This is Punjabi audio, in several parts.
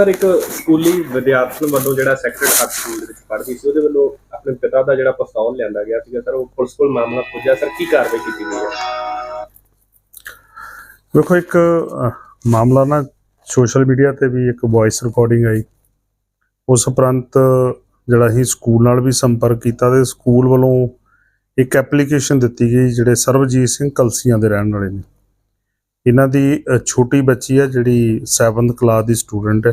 ਸਰ ਇੱਕ ਸਕੂਲੀ ਵਿਦਿਆਰਥਣ ਵੱਲੋਂ ਜਿਹੜਾ ਸੈਕਟਰ ਹੱਥ ਸਕੂਲ ਦੇ ਵਿੱਚ ਪੜ੍ਹਦੀ ਸੀ ਉਹਦੇ ਵੱਲੋਂ ਆਪਣੇ ਪਿਤਾ ਦਾ ਜਿਹੜਾ ਪਸਾਉਣ ਲਿਆਂਦਾ ਗਿਆ ਸੀਗਾ ਸਰ ਉਹ ਪੁਲਿਸ ਕੋਲ ਮਾਮਲਾ ਪੁੱਜਿਆ ਸਰ ਕੀ ਕਾਰਵਾਈ ਕੀਤੀ ਗਈ ਹੈ ਵੇਖੋ ਇੱਕ ਮਾਮਲਾ ਨਾ ਸੋਸ਼ਲ ਮੀਡੀਆ ਤੇ ਵੀ ਇੱਕ ਵੌਇਸ ਰਿਕਾਰਡਿੰਗ ਆਈ ਉਸ ਉਪਰੰਤ ਜਿਹੜਾ ਹੀ ਸਕੂਲ ਨਾਲ ਵੀ ਸੰਪਰਕ ਕੀਤਾ ਤੇ ਸਕੂਲ ਵੱਲੋਂ ਇੱਕ ਐਪਲੀਕੇਸ਼ਨ ਦਿੱਤੀ ਗਈ ਜਿਹੜੇ ਸਰਵਜੀਤ ਸਿੰਘ ਕਲਸੀਆਂ ਦੇ ਰਹਿਣ ਵਾਲੇ ਨੇ ਇਹਨਾਂ ਦੀ ਛੋਟੀ ਬੱਚੀ ਹੈ ਜਿਹੜੀ 7th ਕਲਾਸ ਦੀ ਸਟੂਡੈਂਟ ਹੈ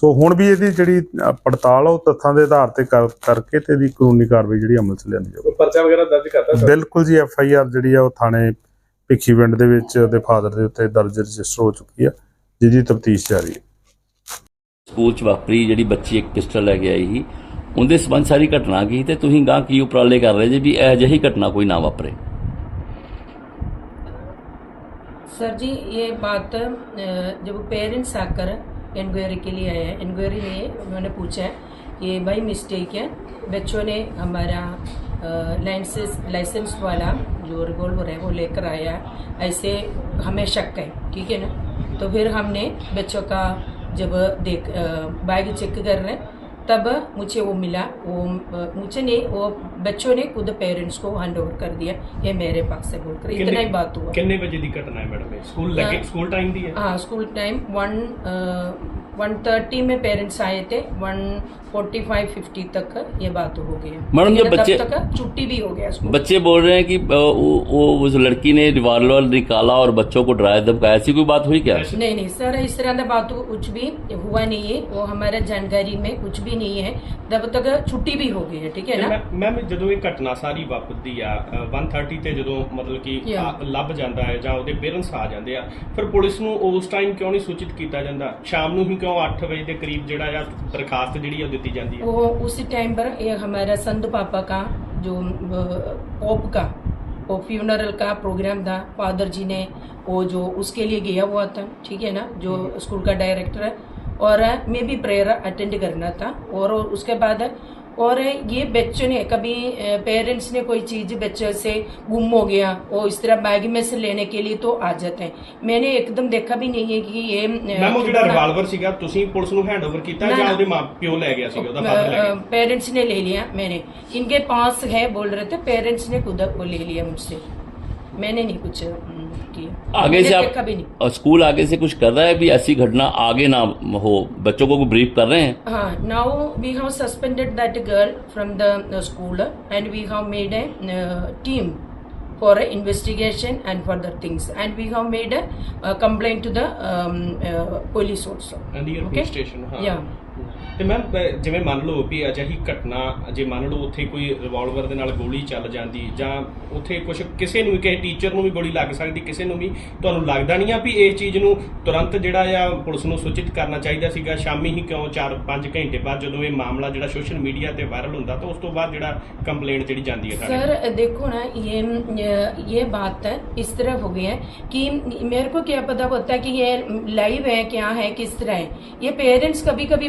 ਸੋ ਹੁਣ ਵੀ ਇਹਦੀ ਜਿਹੜੀ ਪੜਤਾਲ ਉਹ ਤੱਥਾਂ ਦੇ ਆਧਾਰ ਤੇ ਕਰਕੇ ਤੇ ਦੀ ਕਾਨੂੰਨੀ ਕਾਰਵਾਈ ਜਿਹੜੀ ਅਮਲ ਚ ਲਿਆਂਦੀ ਜਾਵੇ ਪਰਚਾ ਵਗੈਰਾ ਦਰਜ ਕਰਤਾ ਬਿਲਕੁਲ ਜੀ ਐਫ ਆਈ ਆਰ ਜਿਹੜੀ ਆ ਉਹ ਥਾਣੇ ਪਿੱਖੀ ਪਿੰਡ ਦੇ ਵਿੱਚ ਉਹਦੇ ਫਾਦਰ ਦੇ ਉੱਤੇ ਦਰਜ ਰਜਿਸਟਰ ਹੋ ਚੁੱਕੀ ਆ ਜਿਹਦੀ ਤਫਤੀਸ਼ ਜਾਰੀ ਹੈ ਸਕੂਲ ਚ ਵਾਪਰੀ ਜਿਹੜੀ ਬੱਚੀ ਇੱਕ ਪਿਸਟਲ ਲੈ ਕੇ ਆਈ ਸੀ ਉਹਦੇ ਸਬੰਧ ਸਾਰੀ ਘਟਨਾ ਕੀ ਤੇ ਤੁਸੀਂ ਗਾਂ ਕੀ ਉਪਰਾਲੇ ਕਰ ਰਹੇ ਜੀ ਵੀ ਇਹ ਜਹੀ ਘਟਨਾ ਕੋਈ ਨਾ ਵਾਪਰੇ ਸਰ ਜੀ ਇਹ ਬਾਤ ਜਦੋਂ ਪੇਰੈਂਟਸ ਆਕਰ इंक्वायरी के लिए आए हैं इंक्वायरी में उन्होंने पूछा है कि बाई मिस्टेक है बच्चों ने हमारा लाइसेंस लाइसेंस वाला जो रिवॉल्वर है वो लेकर आया ऐसे हमें शक है ठीक है ना तो फिर हमने बच्चों का जब देख बैग चेक कर रहे हैं तब मुझे वो मिला वो मुझे ने वो बच्चों ने खुद पेरेंट्स को हैंड ओवर कर दिया ये मेरे पास से बोलकर इतना ही बात हुआ कितने बजे की घटना है मैडम स्कूल लगे हाँ। स्कूल टाइम दी है हाँ school time one one thirty में पेरेंट्स आए थे वन फोर्टी फाइव फिफ्टी तक ये बात हो गई मैडम जब बच्चे तक छुट्टी भी हो गया बच्चे बोल रहे हैं कि वो उस लड़की ने रिवॉल्वर निकाला और बच्चों को डराया धमकाया ऐसी कोई बात हुई क्या नहीं नहीं सर इस तरह की बात कुछ भी हुआ नहीं है वो हमारे जानकारी में कुछ भी ਹੀ ਨਹੀਂ ਹੈ ਜਦ ਤੱਕ ਛੁੱਟੀ ਵੀ ਹੋ ਗਈ ਹੈ ਠੀਕ ਹੈ ਨਾ ਮੈਮ ਜਦੋਂ ਇਹ ਘਟਨਾ ਸਾਰੀ ਵਾਪਰਦੀ ਆ 1:30 ਤੇ ਜਦੋਂ ਮਤਲਬ ਕਿ ਲੱਭ ਜਾਂਦਾ ਹੈ ਜਾਂ ਉਹਦੇ ਪੇਰੈਂਟਸ ਆ ਜਾਂਦੇ ਆ ਫਿਰ ਪੁਲਿਸ ਨੂੰ ਉਸ ਟਾਈਮ ਕਿਉਂ ਨਹੀਂ ਸੂਚਿਤ ਕੀਤਾ ਜਾਂਦਾ ਸ਼ਾਮ ਨੂੰ ਹੀ ਕਿਉਂ 8 ਵਜੇ ਦੇ ਕਰੀਬ ਜਿਹੜਾ ਆ ਦਰਖਾਸਤ ਜਿਹੜੀ ਉਹ ਦਿੱਤੀ ਜਾਂਦੀ ਹੈ ਉਹ ਉਸੇ ਟਾਈਮ ਪਰ ਇਹ ਹਮਾਰਾ ਸੰਧ ਪਾਪਾ ਦਾ ਜੋ ਪੋਪ ਦਾ ਉਹ ਫਿਊਨਰਲ ਕਾ ਪ੍ਰੋਗਰਾਮ ਦਾ ਫਾਦਰ ਜੀ ਨੇ ਉਹ ਜੋ ਉਸਕੇ ਲਈ ਗਿਆ गया ਤਾਂ ਠੀਕ ਹੈ ਨਾ ਜੋ ਸਕੂਲ स्कूल ਡਾਇਰੈਕਟਰ ਹੈ और मैं भी प्रेयर अटेंड करना था और उसके बाद और ये बच्चों ने कभी पेरेंट्स ने कोई चीज़ बच्चे से गुम हो गया और इस तरह बैग में से लेने के लिए तो आ जाते हैं मैंने एकदम देखा भी नहीं है कि ये ਮੈਮ ਉਹ ਜਿਹੜਾ ਰਿਵਾਲਵਰ ਸੀਗਾ ਤੁਸੀਂ ਪੁਲਿਸ ਨੂੰ ਹੈਂਡਓਵਰ ਕੀਤਾ ਜਾਂ ਉਹਦੇ ਮਾਪਿਓ ਲੈ ਗਿਆ ਸੀਗਾ ਉਹਦਾ ਫਾਦਰ ਲੈ ਗਿਆ पेरेंट्स ने ले लिया मैंने इनके पास है बोल रहे थे पेरेंट्स ने खुद वो ले लिया मुझसे मैंने नहीं कुछ की आगे से आप कभी नहीं और स्कूल आगे से कुछ कर रहा है अभी ऐसी घटना आगे ना हो बच्चों को ब्रीफ कर रहे हैं हाँ now we have suspended that girl from the school and we have made a team for investigation and for the things and we have made a complain to the police also station ਤੇ ਮੈਂ ਜਿਵੇਂ ਮੰਨ ਲਓ ਵੀ ਅਜਿਹੀ ਘਟਨਾ ਜੇ ਮੰਨ ਲਓ ਉੱਥੇ ਕੋਈ ਰਿਵਾਲਵਰ ਦੇ ਨਾਲ ਗੋਲੀ ਚੱਲ ਜਾਂਦੀ ਜਾਂ ਉੱਥੇ ਕੁਝ ਕਿਸੇ ਨੂੰ ਵੀ ਕਿਸੇ ਟੀਚਰ ਨੂੰ ਵੀ ਗੋਲੀ ਲੱਗ ਸਕਦੀ ਕਿਸੇ ਨੂੰ ਵੀ ਤੁਹਾਨੂੰ ਲੱਗਦਾ ਨਹੀਂ ਆ ਵੀ ਇਸ ਚੀਜ਼ ਨੂੰ ਤੁਰੰਤ ਜਿਹੜਾ ਆ ਪੁਲਿਸ ਨੂੰ ਸੂਚਿਤ ਕਰਨਾ ਚਾਹੀਦਾ ਸੀਗਾ ਸ਼ਾਮੀ ਹੀ ਕਿਉਂ 4-5 ਘੰਟੇ ਬਾਅਦ ਜਦੋਂ ਇਹ ਮਾਮਲਾ ਜਿਹੜਾ ਸੋਸ਼ਲ ਮੀਡੀਆ ਤੇ ਵਾਇਰਲ ਹੁੰਦਾ ਤਾਂ ਉਸ ਤੋਂ ਬਾਅਦ ਜਿਹੜਾ ਕੰਪਲੇਂਟ ਜਿਹੜੀ ਜਾਂਦੀ ਹੈ ਸਾਡੇ ਸਰ ਦੇਖੋ ਨਾ ਇਹ ਇਹ ਬਾਤ ਹੈ ਇਸ ਤਰ੍ਹਾਂ ਹੋ ਗਈ ਹੈ ਕਿ ਮੇਰੇ ਕੋ पता होता है ਕਿ ਇਹ ਲਾਈਵ ਹੈ क्या है किस तरह है ਇਹ ਪੇਰੈਂਟਸ ਕبھی कभी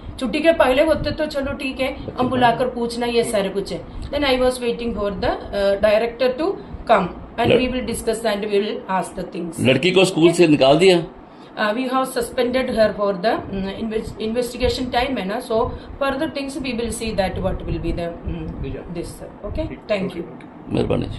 छुट्टी के पहले होते तो चलो ठीक है हम बुलाकर पूछना ये सारे कुछ then I was waiting for the director to come and we will discuss and we will ask the things लड़की को स्कूल से निकाल दिया we have suspended her for the investigation time है ना so for things we will see that what will be this okay thank you मेहरबानी